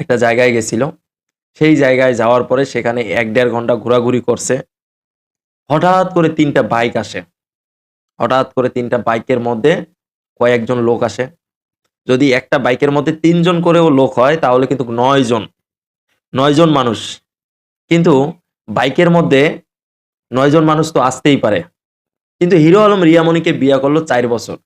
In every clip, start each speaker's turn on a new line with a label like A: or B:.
A: একটা জায়গায় গেছিল। সেই জায়গায় যাওয়ার পরে সেখানে এক দেড় ঘণ্টা ঘোরাঘুরি করছে। হঠাৎ করে তিনটা বাইক আসে। হঠাৎ করে তিনটা বাইকের মধ্যে কয়েকজন লোক আসে। যদি একটা বাইকের মধ্যে তিনজন করেও লোক হয়, তাহলে কিন্তু নয় জন। নয় জন মানুষ। কিন্তু বাইকের মধ্যে নয় জন মানুষ তো আসতেই পারে। কিন্তু হিরো আলম রিয়ামণিকে বিয়ে করল চার বছর।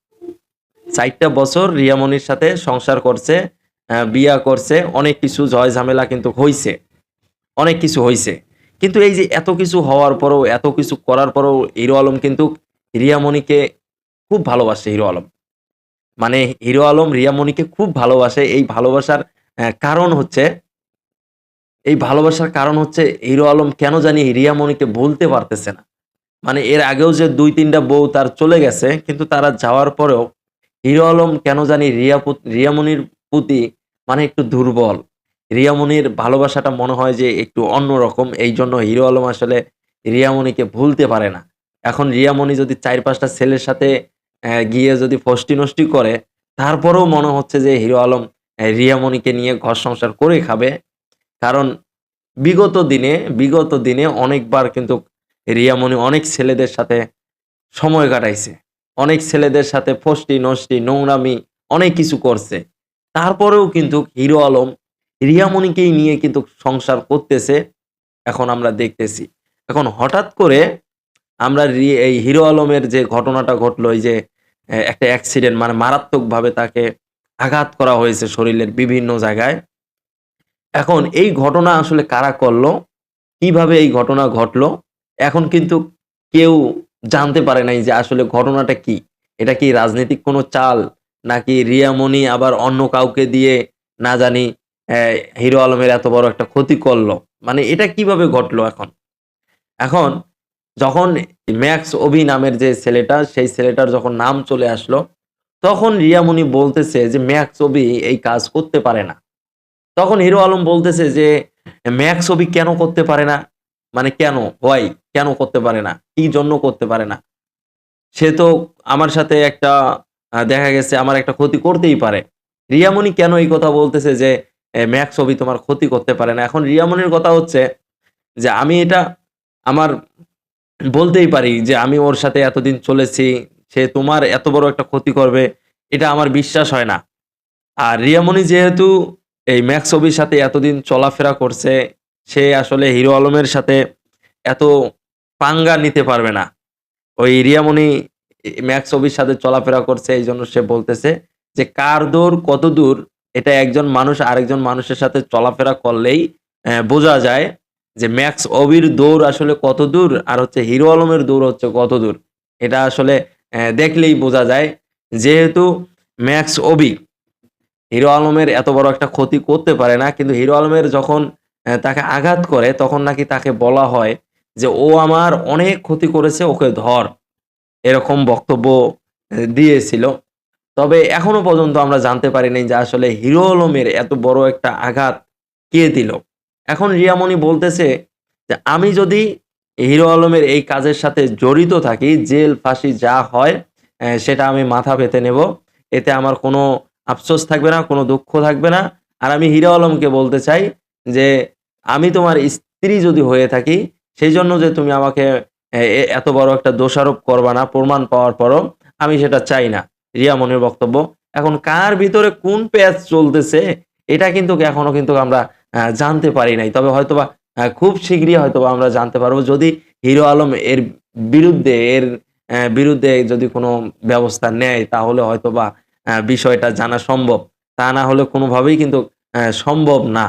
A: চারটা বছর রিয়ামণির সাথে সংসার করছে বিয়া করছে, অনেক কিছু জয় ঝামেলা কিন্তু হইছে। অনেক কিছু হইছে। কিন্তু এই যে এত কিছু হওয়ার পরেও, এত কিছু করার পরেও হিরো আলম কিন্তু রিয়ামণিকে খুব ভালোবাসে, হিরো আলম। মানে হিরো আলম রিয়ামণিকে খুব ভালোবাসে, এই ভালোবাসার কারণ হচ্ছে, এই ভালোবাসার কারণ হচ্ছে হিরো আলম কেন জানি রিয়ামণিকে বলতে পারতেছে না। মানে এর আগেও যে দুই তিনটা বউ তার চলে গেছে, কিন্তু তারা যাওয়ার পরেও হিরো আলম কেন জানি রিয়া রিয়ামণির প্রতি মানে একটু দুর্বল। রিয়ামণির ভালোবাসাটা মনে হয় যে একটু অন্যরকম এই জন্য হিরো আলম আসলে রিয়ামণিকে ভুলতে পারে না। এখন রিয়ামণি যদি চার পাঁচটা ছেলের সাথে গিয়ে যদি ফষ্টি নষ্টি করে, তারপরেও মনে হচ্ছে যে হিরো আলম রিয়ামণিকে নিয়ে ঘর সংসার করে খাবে। কারণ বিগত দিনে বিগত দিনে অনেকবার কিন্তু রিয়ামণি অনেক ছেলেদের সাথে সময় কাটাইছে। অনেক ছেলেদের সাথে ফষ্টি নষ্টি নোংরামি অনেক কিছু করছে। তারপরেও কিন্তু হিরো আলম রিয়ামণিকেই নিয়ে কিন্তু সংসার করতেছে, এখন আমরা দেখতেছি। এখন হঠাৎ করে আমরা এই হিরো আলমের যে ঘটনাটা ঘটলো, এই যে একটা অ্যাক্সিডেন্ট মানে মারাত্মকভাবে তাকে আঘাত করা হয়েছে শরীরের বিভিন্ন জায়গায়। এখন এই ঘটনা আসলে কারা করল? কীভাবে এই ঘটনা ঘটলো? এখন কিন্তু কেউ জানতে পারে নাই যে আসলে ঘটনাটা কি? এটা কি রাজনৈতিক কোনো চাল? নাকি রিয়ামণি আবার অন্য কাউকে দিয়ে না জানি হিরো আলমের এত বড় একটা ক্ষতি করল? মানে এটা কীভাবে ঘটলো এখন? এখন যখন ম্যাক্স অভি নামের যে ছেলেটা, সেই ছেলেটার যখন নাম চলে আসলো, তখন রিয়ামণি বলতেছে যে ম্যাক্স অভি এই কাজ করতে পারে না। তখন হিরো আলম বলতেছে যে ম্যাক্স অভি কেন করতে পারে না? মানে কেন? হোয়াই কেন করতে পারে না? কি জন্য করতে পারে না? সে তো আমার সাথে একটা দেখা গেছে আমার একটা ক্ষতি করতেই পারে। রিয়ামণি কেন এই কথা বলতেছে যে ম্যাক্স অভি তোমার ক্ষতি করতে পারে না? এখন রিয়ামণির কথা হচ্ছে যে, আমি এটা আমার বলতেই পারি যে, আমি ওর সাথে এতদিন চলেছি, সে তোমার এত বড় একটা ক্ষতি করবে, এটা আমার বিশ্বাস হয় না। আর রিয়ামণি যেহেতু এই ম্যাক্স অবির সাথে এতদিন চলাফেরা করছে, সে আসলে হিরো আলমের সাথে এত পাঙ্গা নিতে পারবে না। ওই রিয়ামণি ম্যাক্স অবির সাথে চলাফেরা করছে, এই জন্য সে বলতেছে যে, কার দৌড় কত দূর, এটা একজন মানুষ আরেকজন মানুষের সাথে চলাফেরা করলেই বোঝা যায় যে, ম্যাক্স অবির দৌড় আসলে কত দূর আর হচ্ছে হিরো আলমের দৌড় হচ্ছে কত দূর। এটা আসলে দেখলেই বোঝা যায়। যেহেতু ম্যাক্স অবি হিরো আলমের এত বড় একটা ক্ষতি করতে পারে না, কিন্তু হিরো আলমের যখন তাকে আঘাত করে, তখন নাকি তাকে বলা হয় যে, ও আমার অনেক ক্ষতি করেছে, ওকে ধর। এরকম বক্তব্য দিয়েছিল। তবে এখনও পর্যন্ত আমরা জানতে পারিনি যে আসলে হিরো আলমের এত বড় একটা আঘাত কে দিল। এখন রিয়ামণি বলতেছে যে, আমি যদি হিরো আলমের এই কাজের সাথে জড়িত থাকি, জেল, ফাঁসি যা হয় সেটা আমি মাথা পেতে নেব। এতে আমার কোনো আফসোস থাকবে না, কোনো দুঃখ থাকবে না। আর আমি হিরো আলমকে বলতে চাই যে, আমি তোমার স্ত্রী যদি হয়ে থাকি, সেই জন্য যে তুমি আমাকে এত বড় একটা দোষারোপ করবা না, প্রমাণ পাওয়ার পরও আমি সেটা চাই না। রিয়া, মনির বক্তব্য, এখন কার ভিতরে কোন পেঁয়াজ চলতেছে, এটা কিন্তু এখনও কিন্তু আমরা জানতে পারি নাই। তবে হয়তোবা খুব শীঘ্রই হয়তোবা আমরা জানতে পারব। যদি হিরো আলম এর বিরুদ্ধে এর বিরুদ্ধে যদি কোনো ব্যবস্থা নেয়, তাহলে হয়তোবা বিষয়টা জানা সম্ভব। তা না হলে কোনোভাবেই কিন্তু সম্ভব না।